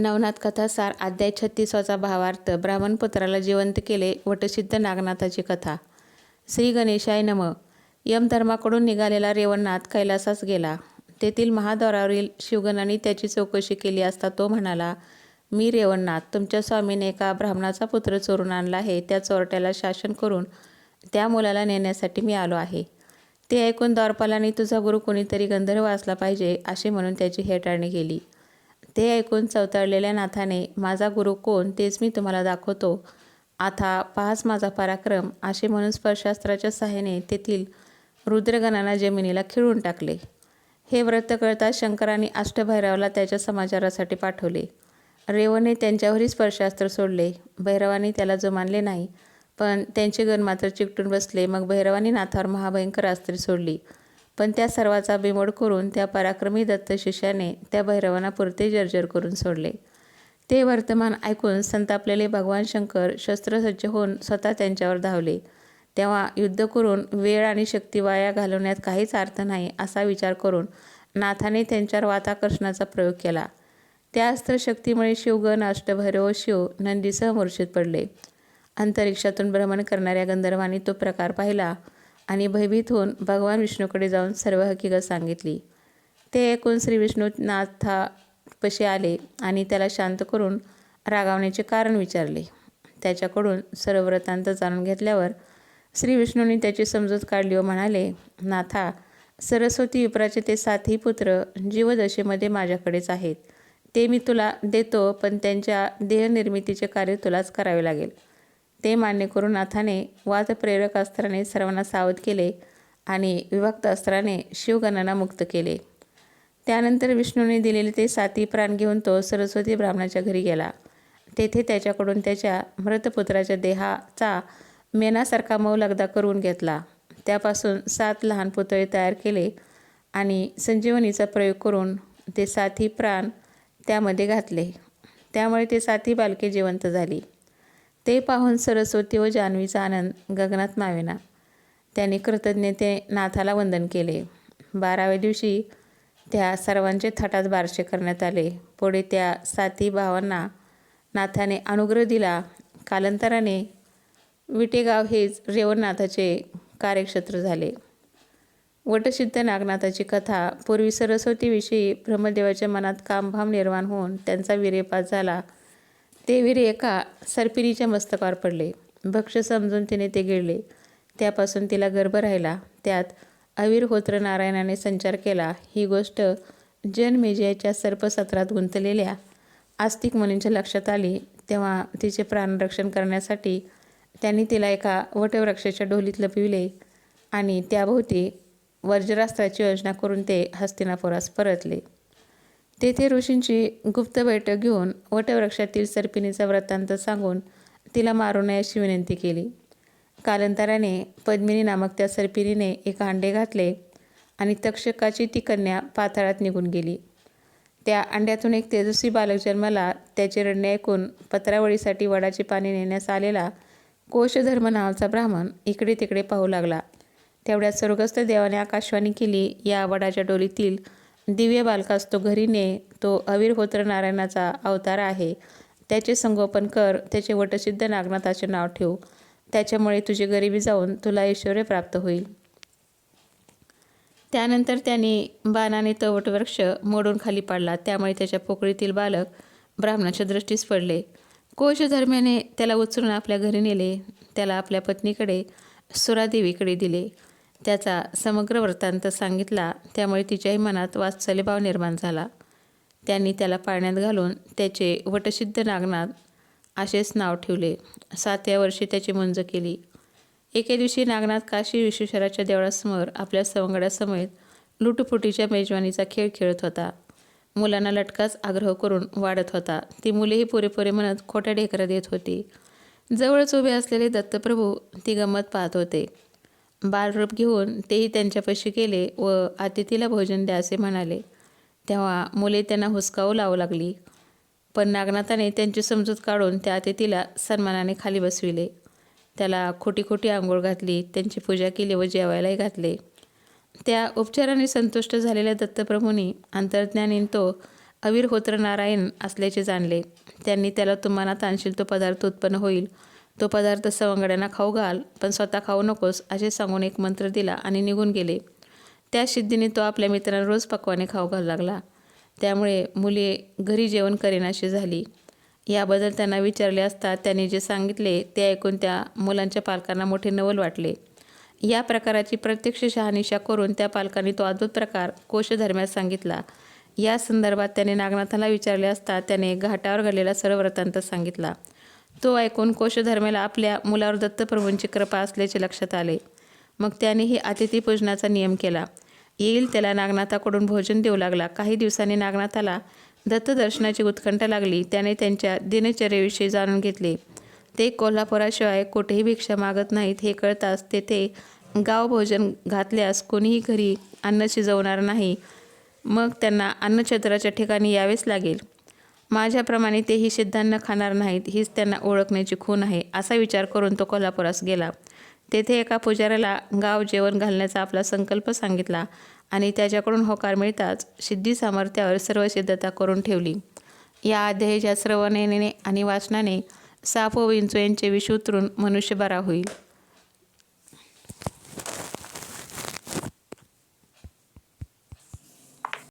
नवनाथ कथासार अध्याय छत्तीसाचा भावार्थ ब्राह्मणपुत्राला जिवंत केले वटसिद्ध नागनाथाची कथा. श्री गणेशाय नम. यमधर्माकडून निघालेला रेवणनाथ कैलासास गेला. तेथील महाद्वारावरील शिवगणाने त्याची चौकशी केली असता तो म्हणाला मी रेवणनाथ तुमच्या स्वामीने एका ब्राह्मणाचा पुत्र चोरून आणला आहे. त्या चोरट्याला शासन करून त्या मुलाला नेण्यासाठी मी आलो आहे. ते ऐकून द्वारपालाने तुझा गुरु कोणीतरी गंधर्व असला पाहिजे असे म्हणून त्याची हेटाळणी केली. हे ऐकून चवताळलेल्या नाथाने माझा गुरु कोण तेच मी तुम्हाला दाखवतो. आता पाहाच माझा पराक्रम. असे म्हणून स्पर्शास्त्राच्या सहाय्याने तेथील रुद्रगणांना जमिनीला खिळून टाकले. हे व्रत कळता शंकराने अष्टभैरवाला त्याच्या समाचारासाठी पाठवले. रेवने त्यांच्यावरही स्पर्शास्त्र सोडले. भैरवाने त्याला जुमानले नाही पण त्यांचे गण मात्र चिकटून बसले. मग भैरवानी नाथावर महाभयंकर अस्त्री सोडली. पण त्या सर्वाचा बिमोड करून त्या पराक्रमी दत्त शिष्याने त्या भैरवांना पुरते जर्जर करून सोडले. ते वर्तमान ऐकून संतापलेले भगवान शंकर शस्त्रसज्ज होऊन स्वतः त्यांच्यावर धावले. तेव्हा युद्ध करून वेळ आणि शक्ती वाया घालवण्यात काहीच अर्थ नाही असा विचार करून नाथाने त्यांच्यावर वाताकर्षणाचा प्रयोग केला. त्या अस्त्रशक्तीमुळे शिवगण अष्टभैरव शिव नंदीसह मूर्छित पडले. अंतरिक्षातून भ्रमण करणाऱ्या गंधर्वांनी तो प्रकार पाहिला. आणि भयभीत होऊन भगवान विष्णूकडे जाऊन सर्व हकीकत सांगितली. ते ऐकून श्री विष्णू नाथापशी आले आणि त्याला शांत करून रागावण्याचे कारण विचारले. त्याच्याकडून सर्व व्रतांत जाणून घेतल्यावर श्री विष्णूंनी त्याची समजूत काढली व म्हणाले नाथा सरस्वती विप्राचे ते सातही पुत्र जीवदशेमध्ये माझ्याकडेच आहेत. ते मी तुला देतो पण त्यांच्या देहनिर्मितीचे कार्य तुलाच करावे लागेल. ते मान्य करून नाथाने वादप्रेरक अस्त्राने सर्वांना सावध केले आणि विभक्त अस्त्राने शिवगणांना मुक्त केले. त्यानंतर विष्णूने दिलेले ते साती प्राण घेऊन तो सरस्वती ब्राह्मणाच्या घरी गेला. तेथे त्याच्याकडून त्याच्या मृतपुत्राच्या देहाचा मेनासारखा मऊ लगदा करून घेतला. त्यापासून सात लहान पुतळे तयार केले आणि संजीवनीचा प्रयोग करून ते साथी प्राण त्यामध्ये घातले. त्यामुळे ते साथी बालके जिवंत झाली. ते पाहून सरस्वती व जान्हवीचा आनंद गगनात मावेना. त्यांनी कृतज्ञते नाथाला वंदन केले. बाराव्या दिवशी त्या सर्वांचे थाटात बारशे करण्यात आले. पुढे त्या साती भावांना नाथाने अनुग्रह दिला. कालांतराने विटेगाव हेच रेवणनाथाचे कार्यक्षेत्र झाले. वटसिद्ध नागनाथाची कथा पूर्वी सरस्वतीविषयी ब्रह्मदेवाच्या मनात कामभाम निर्माण होऊन त्यांचा विरेपात झाला. ते विरे एका सर्पिणीच्या मस्तकावर पडले. भक्ष समजून तिने ते गिळले. त्यापासून तिला गर्भ राहिला. त्यात अवीर होत्र नारायणाने संचार केला. ही गोष्ट जनमेजयाच्या सर्पसत्रात गुंतलेल्या आस्तिक मुनींच्या लक्षात आली. तेव्हा तिचे प्राणरक्षण करण्यासाठी त्यांनी तिला एका वटवृक्षाच्या ढोलीत लपविले आणि त्याभोवती वज्रास्त्राची योजना करून ते हस्तिनापुरास परतले. तेथे ऋषींची गुप्त बैठक घेऊन वटवृक्षातील सर्पिणीचा वृत्तांत सांगून तिला मारू नये अशी विनंती केली. कालांतराने पद्मिनी नामक त्या सर्पिणीने एक अंडे घातले आणि तक्षकाची ती कन्या पाताळात निघून गेली. त्या अंड्यातून एक तेजस्वी बालक जन्माला त्याचे रडणे ऐकून पत्रावळीसाठी वडाची पाने नेण्यास आलेला कोशधर्म नावाचा ब्राह्मण इकडे तिकडे पाहू लागला. तेवढ्यात स्वर्गस्थ देवाने आकाशवाणी केली या वडाच्या डोलीतील दिव्य बालकास तो घरी ने तो अविरहोत्र नारायणाचा अवतार आहे. त्याचे संगोपन कर त्याचे वटसिद्ध नागनाथाचे नाव ठेव. त्याच्यामुळे तुझी गरिबी जाऊन तुला ऐश्वर प्राप्त होईल. त्यानंतर त्यांनी बाणाने तो वटवृक्ष मोडून खाली पाडला. त्यामुळे त्याच्या पोकळीतील बालक ब्राह्मणाच्या दृष्टीस पडले. कोशधर्म्याने त्याला उचलून आपल्या घरी नेले. त्याला आपल्या पत्नीकडे सुरादेवीकडे दिले. त्याचा समग्र वृत्तांत सांगितला त्यामुळे तिच्याही मनात वात्सल्यभाव निर्माण झाला. त्यांनी त्याला पाळण्यात घालून त्याचे वटसिद्ध नागनाथ असेच नाव ठेवले. सातव्या वर्षी त्याची मुंज केली. एके दिवशी नागनाथ काशी विश्वेश्वराच्या देवळासमोर आपल्या सवंगड्यासमोर लुटफुटीच्या मेजवानीचा खेळ खेळत होता. मुलांना लटकाच आग्रह करून वाढत होता. ती मुलेही पुरेपुरे म्हणत खोट्या ढेकरा देत होती. जवळच उभे असलेले दत्तप्रभू ती गंमत पाहत होते. बालरूप घेऊन तेही त्यांच्यापाशी गेले व अतिथीला भोजन द्या असे म्हणाले. तेव्हा मुले त्यांना हुसकावू लावू लागली. पण नागनाथाने त्यांची समजूत काढून त्या अतिथीला सन्मानाने खाली बसविले. त्याला खोटी खोटी आंघोळ घातली त्यांची पूजा केली व जेवायलाही घातले. त्या उपचाराने संतुष्ट झालेल्या दत्तप्रभूंनी अंतर्ज्ञानीन तो अविरहोत्र नारायण असल्याचे जाणले. त्यांनी त्याला तुम्हाला तानशील तो पदार्थ उत्पन्न होईल तो पदार्थ सवंगड्यांना खाऊ घाल पण स्वतः खाऊ नकोस असे सांगून एक मंत्र दिला आणि निघून गेले. त्या सिद्धीने तो आपल्या मित्रांना रोज पक्वाने खाऊ घालू लागला. त्यामुळे मुले घरी जेवण करेनाशी झाली. याबद्दल त्यांना विचारले असता त्यांनी जे सांगितले ते ऐकून त्या मुलांच्या पालकांना मोठे नवल वाटले. या प्रकाराची प्रत्यक्ष शहानिशा करून त्या पालकांनी तो अद्भुत प्रकार कोशधर्म्यात सांगितला. या संदर्भात त्याने नागनाथाला विचारले असता त्याने घाटावर घडलेला सर्व वृत्तांत सांगितला. तो ऐकून कोशधर्मेला आपल्या मुलावर दत्तप्रभूंची कृपा असल्याचे लक्षात आले. मग त्यानेही अतिथीपूजनाचा नियम केला. येईल त्याला नागनाथाकडून भोजन देऊ लागला. काही दिवसांनी नागनाथाला दत्तदर्शनाची उत्कंठा लागली. त्याने त्यांच्या दिनचर्येविषयी जाणून घेतले. ते कोल्हापुराशिवाय कुठेही भिक्षा मागत नाहीत हे कळताच तेथे गाव भोजन घातल्यास कोणीही घरी अन्न शिजवणार नाही. मग त्यांना अन्नछत्राच्या ठिकाणी यावेच लागेल. माझ्याप्रमाणे तेही सिद्धांना खाणार नाहीत हीच त्यांना ओळखण्याची खून आहे असा विचार करून तो कोल्हापुरास गेला. तेथे एका पुजाऱ्याला गाव जेवण घालण्याचा आपला संकल्प सांगितला आणि त्याच्याकडून होकार मिळताच सिद्धी सामर्थ्यावर सर्व सिद्धता करून ठेवली. या अध्यायाच्या श्रवणेने आणि वाचनाने व विंचू यांचे विष उतरून मनुष्य बरा होईल.